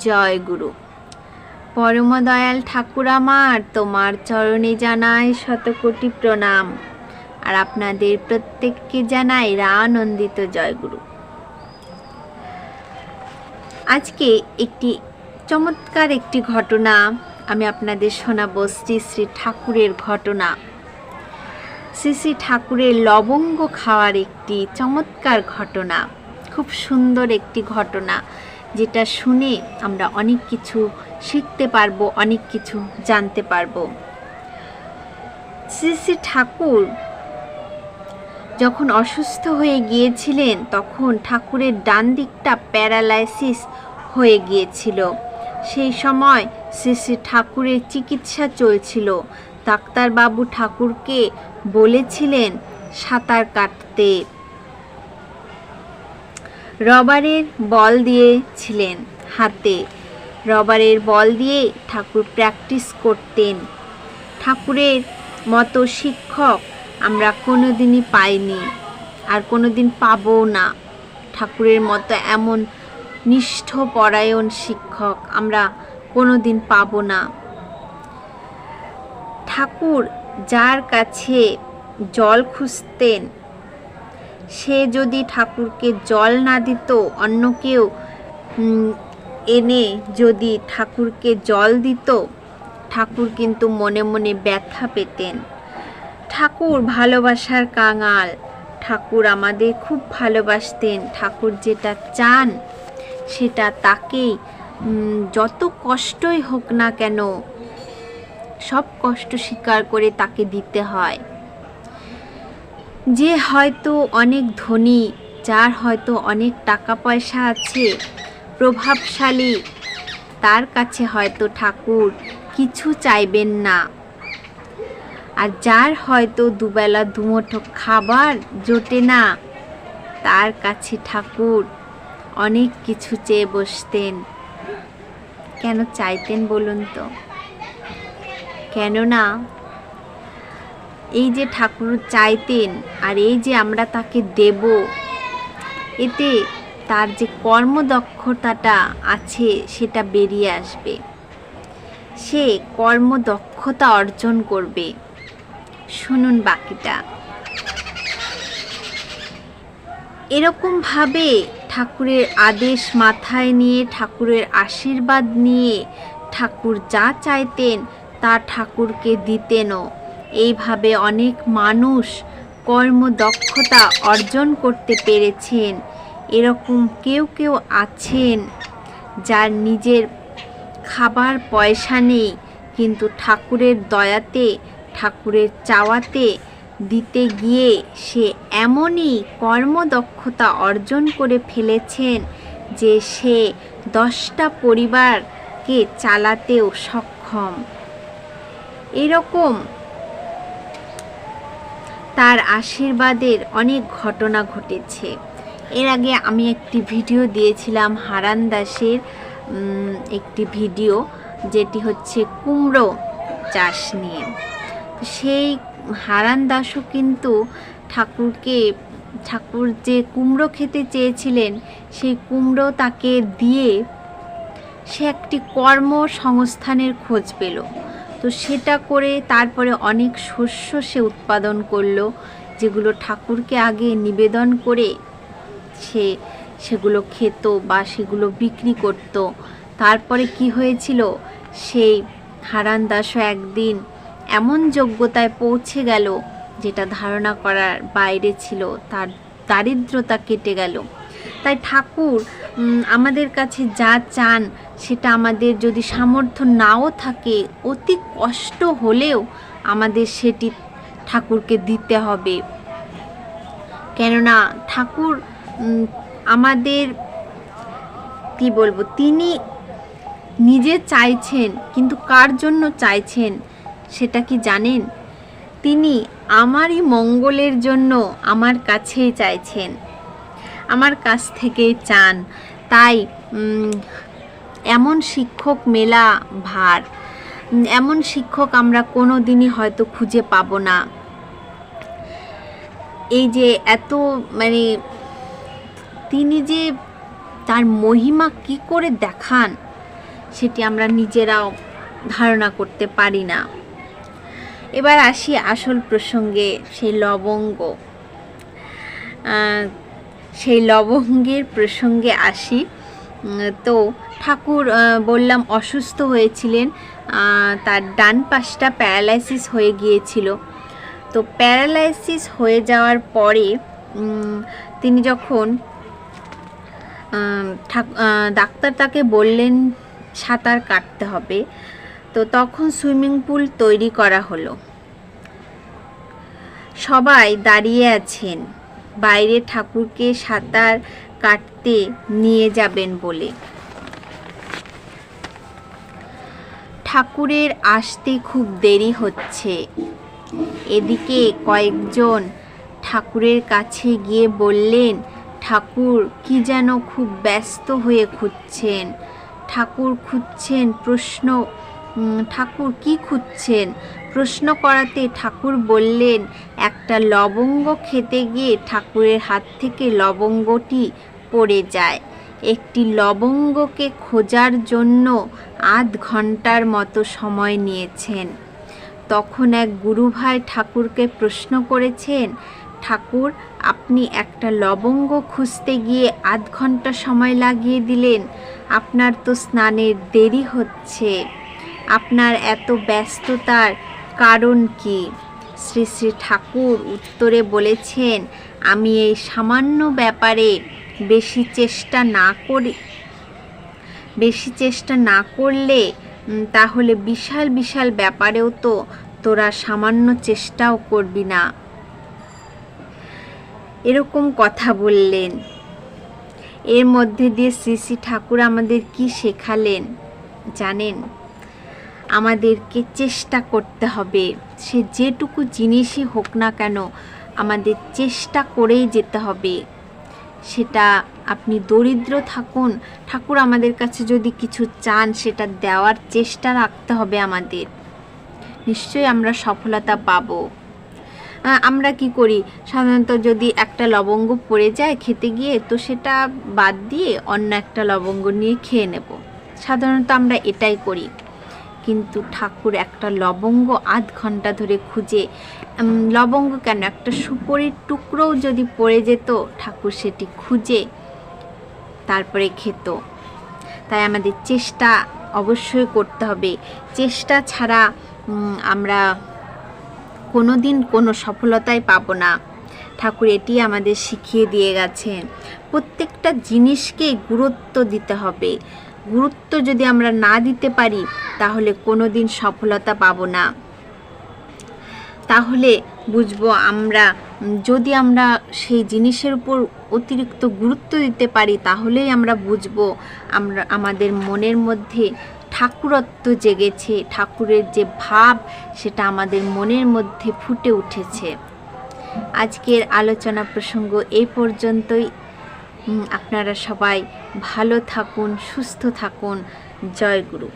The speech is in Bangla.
জয় গুরু। পরম দয়াল ঠাকুর আমার তোমার চরণে জানাই শতকোটি প্রণাম। আর আপনাদের প্রত্যেককে জানাই রানন্দিত জয় গুরু। আজকে একটি চমৎকার একটি ঘটনা আমি আপনাদের শোনাবো, শ্রী শ্রী ঠাকুরের ঘটনা। শ্রী শ্রী ঠাকুরের লবঙ্গ খাওয়ার একটি চমৎকার ঘটনা, খুব সুন্দর একটি ঘটনা। যেটা শুনে আমরা অনেক কিছু শিখতে পারব, অনেক কিছু জানতে পারব। শ্রী শ্রী ঠাকুর যখন অসুস্থ হয়ে গিয়েছিলেন, তখন ঠাকুরের ডান দিকটা প্যারালাইসিস হয়ে গিয়েছিল। সেই সময় শ্রী শ্রী ঠাকুরের চিকিৎসা চলছিল। ডাক্তারবাবু ঠাকুরকে বলেছিলেন সাঁতার কাটতে। রবারের বল দিয়েছিলেন হাতে। রবারের বল দিয়ে ঠাকুর প্র্যাকটিস করতেন। ঠাকুরের মতো শিক্ষক আমরা কোনোদিনই পাইনি, আর কোনোদিন পাবও না। ঠাকুরের মতো এমন নিষ্ঠ পরায়ণ শিক্ষক আমরা কোনোদিন পাবো না। ঠাকুর যার কাছে জল খুঁজতেন সে যদি ঠাকুরকে জল না দিত, অন্য কেউ এনে যদি ঠাকুরকে জল দিত, ঠাকুর কিন্তু মনে মনে ব্যথা পেতেন। ঠাকুর ভালোবাসার কাঙাল, ঠাকুর আমাদের খুব ভালোবাসতেন। ঠাকুর যেটা চান, সেটা তাকেই যত কষ্টই হোক না কেন, সব কষ্ট স্বীকার করে তাকে দিতে হয়। যে হয়তো অনেক ধনী, যার হয়তো অনেক টাকা পয়সা আছে, প্রভাবশালী, তার কাছে হয়তো ঠাকুর কিছু চাইবেন না। আর যার হয়তো দুবেলা দুমুঠো খাবার জোটে না, তার কাছে ঠাকুর অনেক কিছু চেয়ে বসতেন। কেন চাইতেন বলুন তো? কেননা এই যে ঠাকুর চাইতেন আর এই যে আমরা তাকে দেব, এতে তার যে কর্মদক্ষতাটা আছে সেটা বেরিয়ে আসবে। সে কর্মদক্ষতা অর্জন করবে। শুনুন বাকিটা। এরকমভাবে ঠাকুরের আদেশ মাথায় নিয়ে, ঠাকুরের আশীর্বাদ নিয়ে ঠাকুর যা চাইতেন তা ঠাকুরকে দিতেনও। এইভাবে অনেক মানুষ কর্মদক্ষতা অর্জন করতে পেরেছেন। এরকম কেউ কেউ আছেন যার নিজের খাবার পয়সা নেই, কিন্তু ঠাকুরের দয়াতে, ঠাকুরের চাওয়াতে দিতে গিয়ে সে এমনই কর্মদক্ষতা অর্জন করে ফেলেছেন যে সে দশটা পরিবারকে চালাতেও সক্ষম। এরকম তার আশীর্বাদের অনেক ঘটনা ঘটেছে। এর আগে আমি একটি ভিডিও দিয়েছিলাম হারান দাসের একটি ভিডিও যেটি হচ্ছে কুমড়ো চাষ নিয়ে। সেই হারান দাসও কিন্তু ঠাকুরকে, ঠাকুর যে কুমড়ো খেতে চেয়েছিলেন, সেই কুমড়ো তাকে দিয়ে সে একটি কর্মসংস্থানের খোঁজ পেল। তো সেটা করে তারপরে অনেক শস্য সে উৎপাদন করল, যেগুলো ঠাকুরকে আগে নিবেদন করে সে সেগুলো খেত বা সেগুলো বিক্রি করত। তারপরে কি হয়েছিল? সেই হারান দাসও একদিন এমন যোগ্যতায় পৌঁছে গেল, যেটা ধারণা করার বাইরে ছিল, তার দারিদ্রতা কেটে গেল। তাই ঠাকুর আমাদের কাছে যা চান সেটা আমাদের যদি সামর্থ্য নাও থাকে, অতি কষ্ট হলেও আমাদের সেটি ঠাকুরকে দিতে হবে। কেননা ঠাকুর আমাদের, কি বলব, তিনি নিজে চাইছেন, কিন্তু কার জন্য চাইছেন সেটা কি জানেন? তিনি আমারই মঙ্গলের জন্য আমার কাছেই চাইছেন। আমার কাছ থেকেই চান। তাই এমন শিক্ষক মেলা ভার। এমন শিক্ষক আমরা কোনো দিনই হয়তো খুঁজে পাবো না। এই যে এত মানে তিনি যে তার মহিমা কি করে দেখান, সেটি আমরা নিজেরাও ধারণা করতে পারি না। এবার আসি আসল প্রসঙ্গে, সেই লবঙ্গ। সেই লবঙ্গের প্রসঙ্গে আসি। তো ঠাকুর বললাম অসুস্থ হয়েছিলেন তার ডান পাশটা প্যারালাইসিস হয়ে গিয়েছিল। তো প্যারালাইসিস হয়ে যাওয়ার পরে তিনি যখন ডাক্তার তাকে বললেন, সাঁতার কাটতে হবে। তো তখন সুইমিং পুল তৈরি করা হলো। সবাই দাঁড়িয়ে আছেন। বাইরে ঠাকুরকে সাঁতার কাটতে নিয়ে যাবেন বলে। ঠাকুরের আসতে খুব দেরি হচ্ছে। এদিকে কয়েকজন ঠাকুরের কাছে গিয়ে বললেন, ঠাকুর, কি যেন খুব ব্যস্ত হয়ে খুঁজছেন। ঠাকুর খুঁজছেন প্রশ্ন ঠাকুর কি খুঁজছেন? প্রশ্ন করাতে ঠাকুর বললেন, একটা লবঙ্গ খেতে গিয়ে ঠাকুরের হাত থেকে লবঙ্গটি পড়ে যায়। একটি লবঙ্গকে খোঁজার জন্য আধ ঘণ্টার মতো সময় নিয়েছেন। তখন এক গুরুভাই ঠাকুরকে প্রশ্ন করেছেন, ঠাকুর, আপনি একটা লবঙ্গ খুঁজতে গিয়ে আধ ঘণ্টা সময় লাগিয়ে দিলেন। আপনার তো স্নানের দেরি হচ্ছে। আপনার এত ব্যস্ততার কারণ কি? শ্রী শ্রী ঠাকুর উত্তরে বলেছেন, আমি এই সামান্য ব্যাপারে বেশি চেষ্টা না করি, বেশি চেষ্টা না করলে তাহলে বিশাল বিশাল ব্যাপারেও তো তোরা সামান্য চেষ্টাও করবি না। এরকম কথা বললেন। এর মধ্যে দিয়ে শ্রী শ্রী ঠাকুর আমাদের কি শেখালেন জানেন? আমাদেরকে চেষ্টা করতে হবে। সে যেটুকু জিনিসই হোক না কেন, আমাদের চেষ্টা করেই যেতে হবে। সেটা আপনি দরিদ্র থাকুন। ঠাকুর আমাদের কাছে যদি কিছু চান, সেটা দেওয়ার চেষ্টা রাখতে হবে আমাদের। নিশ্চয়ই আমরা সফলতা পাব। আমরা কি করি? সাধারণত যদি একটা লবঙ্গ পড়ে যায় খেতে গিয়ে, তো সেটা বাদ দিয়ে অন্য একটা লবঙ্গ নিয়ে খেয়ে নেব। সাধারণত আমরা এটাই করি। কিন্তু ঠাকুর একটা লবঙ্গ আধ ঘণ্টা ধরে খুঁজে লবঙ্গ কেন? একটা সুপরির টুকরোও যদি পড়ে যেত, ঠাকুর সেটি খুঁজে তারপরে খেত। তাই আমাদের চেষ্টা অবশ্যই করতে হবে। চেষ্টা ছাড়া আমরা কোনো দিন কোনো সফলতাই পাবো না। ঠাকুর এটি আমাদের শিখিয়ে দিয়ে গেছেন। প্রত্যেকটা জিনিসকে গুরুত্ব দিতে হবে। গুরুত্ব যদি আমরা না দিতে পারি, তাহলে কোনো দিন সফলতা পাব না। তাহলে বুঝব আমরা, যদি আমরা সেই জিনিসের উপর অতিরিক্ত গুরুত্ব দিতে পারি, তাহলেই আমরা বুঝব আমরা, আমাদের মনের মধ্যে ঠাকুরত্ব জেগেছে, ঠাকুরের যে ভাব সেটা আমাদের মনের মধ্যে ফুটে উঠেছে। আজকের আলোচনা প্রসঙ্গ এই পর্যন্তই। আপনারা সবাই ভালো থাকুন সুস্থ থাকুন। জয় গুরু।